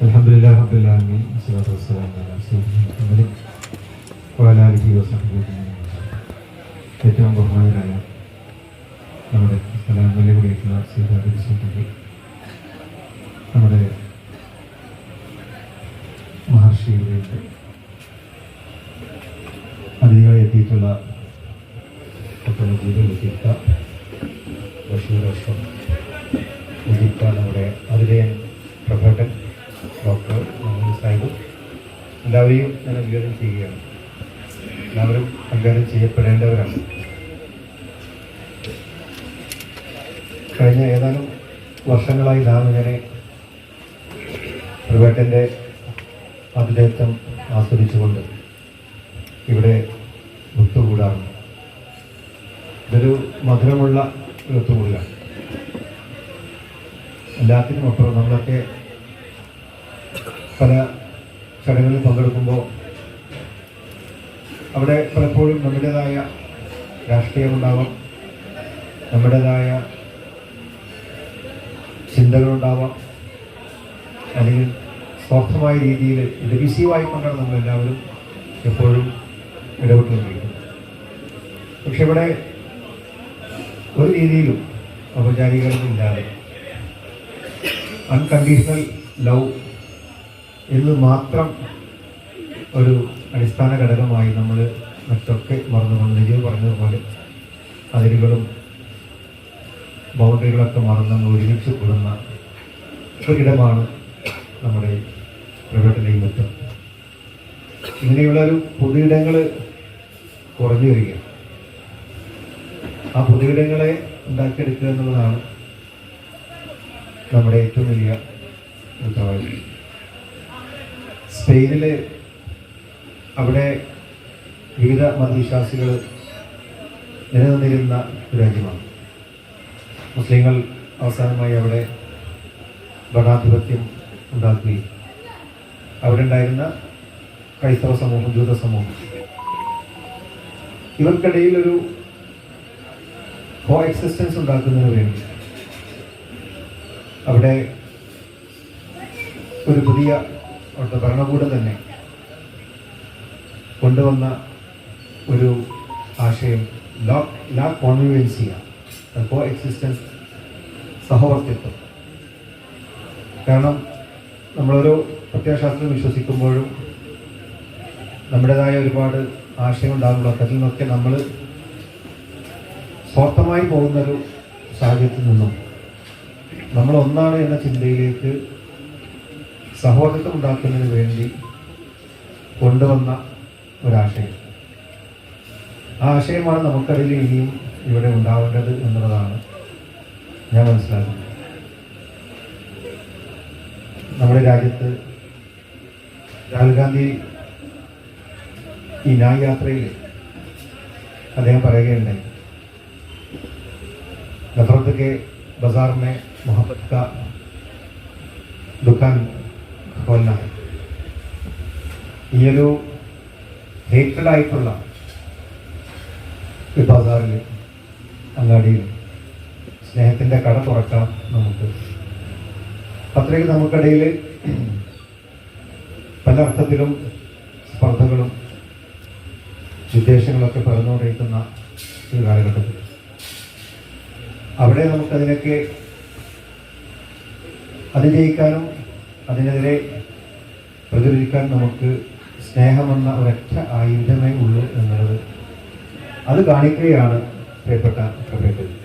അലഹമുല്ലാ അബ്ദുല്ലാമി സ്വലാത്തു വസ്സലാം അലാ സയ്യിദിന മുഹമ്മദിൻ വഅലാ ആലിഹി വസഹ്ബിഹി അജ്മഈൻ. ഏറ്റവും ബഹുമാനരായ നമ്മുടെ സലാമിലെ കൂടിയിട്ടുള്ള സീതാബിസുണ്ടെങ്കിൽ നമ്മുടെ മഹർഷിയിലേക്ക് അതിഥിയായി എത്തിയിട്ടുള്ള പട്ടണജീവിതം എത്തിയിട്ട ബഷീർ അഷ്റഫ് നമ്മുടെ അതിരയൻ പ്രഭട്ടൻ എല്ലാവരെയും ഞാൻ അഭിവാദ്യം ചെയ്യുകയാണ്. എല്ലാവരും അഭിവാദ്യം ചെയ്യപ്പെടേണ്ടവരാണ്. കഴിഞ്ഞ ഏതാനും വർഷങ്ങളായി നാം ഇങ്ങനെ പ്രഭട്ടന്റെ അതിഥേയത്വം ആസ്വദിച്ചുകൊണ്ട് ഇവിടെ ഒത്തുകൂടാണ്. ഇതൊരു മധുരമുള്ള ഒരു ഒത്തുകൂടലാണ്. എല്ലാത്തിനും അപ്പുറം നമ്മളൊക്കെ പല ചടങ്ങുകളിൽ പങ്കെടുക്കുമ്പോൾ അവിടെ പലപ്പോഴും നമ്മുടേതായ രാഷ്ട്രീയമുണ്ടാവാം നമ്മുടേതായ ചിന്തകളുണ്ടാവാം അല്ലെങ്കിൽ സ്വാർത്ഥമായ രീതിയിൽ ഡിവിസീവായി കൊണ്ടാണ് നമ്മളെല്ലാവരും എപ്പോഴും ഇടപെട്ടുകൊണ്ടിരിക്കുന്നത് പക്ഷെ ഇവിടെ ഒരു രീതിയിലും ഔപചാരികതയില്ലാതെ അൺകണ്ടീഷണൽ ലവ് എന്ന് മാത്രം ഒരു അടിസ്ഥാന ഘടകമായി നമ്മൾ മറ്റൊക്കെ മറന്നുകൊണ്ട് നിജീവ് പറഞ്ഞതുപോലെ അതിരുകളും ബൗണ്ടറികളൊക്കെ മറന്ന് നമ്മൾ ഒരുമിച്ച് കൂടുന്ന ഒരിടമാണ് നമ്മുടെ പ്രകടനയും മറ്റും. ഇങ്ങനെയുള്ള ഒരു പൊതുയിടങ്ങൾ കുറഞ്ഞു വരിക ആ പൊതുയിടങ്ങളെ ഉണ്ടാക്കിയെടുക്കുക എന്നുള്ളതാണ് നമ്മുടെ ഏറ്റവും വലിയ ഉത്തരവാദിത്വം സ്പെയിനിൽ അവിടെ വിവിധ മതവിശ്വാസികൾ നിലനിന്നിരുന്ന രാജ്യമാണ്. മുസ്ലിങ്ങൾ അവസാനമായി അവിടെ ഭരണാധിപത്യം ഉണ്ടാക്കുകയും അവിടെ ഉണ്ടായിരുന്ന ക്രൈസ്തവ സമൂഹം ജൂത സമൂഹം. ഇവർക്കിടയിൽ ഒരു കോ എക്സിസ്റ്റൻസ് ഉണ്ടാക്കുന്നതിന് വേണ്ടി അവിടെ ഒരു പുതിയ അവിടുത്തെ ഭരണകൂടം തന്നെ കൊണ്ടുവന്ന ഒരു ആശയം ലാ ലാ കോൺവിവൻസിയ കോ എക്സിസ്റ്റൻസ് സഹവർത്തിത്വം. കാരണം നമ്മളൊരു പ്രത്യയശാസ്ത്രം വിശ്വസിക്കുമ്പോഴും നമ്മുടേതായ ഒരുപാട് ആശയമുണ്ടാകുമ്പോൾ അതിൽ നിന്നൊക്കെ നമ്മൾ സ്വാർത്ഥമായി പോകുന്നൊരു സാഹചര്യത്തിൽ നിന്നും നമ്മൾ ഒന്നാണ് എന്ന ചിന്തയിലേക്ക് സഹോദരത്വം ഉണ്ടാക്കുന്നതിന് വേണ്ടി കൊണ്ടുവന്ന ഒരാശയം ആ ആശയമാണ് നമുക്കതിൽ ഇനിയും ഇവിടെ ഉണ്ടാവേണ്ടത് എന്നുള്ളതാണ് ഞാൻ മനസ്സിലാക്കുന്നത് നമ്മുടെ രാജ്യത്ത് രാഹുൽ ഗാന്ധി ഈ ന്യായ യാത്രയിൽ അദ്ദേഹം പറയുകയുണ്ടായി नफरत के बाजार में मोहब्बत का दुकान ഒന്നാണ് ഈ ഒരു ഹേറ്റഡായിട്ടുള്ള ഈ അങ്ങാടിയിൽ സ്നേഹത്തിന്റെ കട തുറക്കാം നമുക്ക്. അത്രയ്ക്ക് നമുക്കിടയിൽ പല അർത്ഥത്തിലും സ്പർദ്ധകളും വിദ്വേഷങ്ങളൊക്കെ പറഞ്ഞുകൊണ്ടിരിക്കുന്ന ഒരു കാലഘട്ടത്തിൽ. അവിടെ നമുക്കതിനൊക്കെ അതിജയിക്കാനും അതിനെതിരെ പ്രതിരോധിക്കാൻ നമുക്ക് സ്നേഹമെന്ന ഒരൊറ്റ ആയുധമേ ഉള്ളൂ എന്നുള്ളത് അത് കാണിക്കുകയാണ് പ്രിയപ്പെട്ട പ്രഭേട്ടത്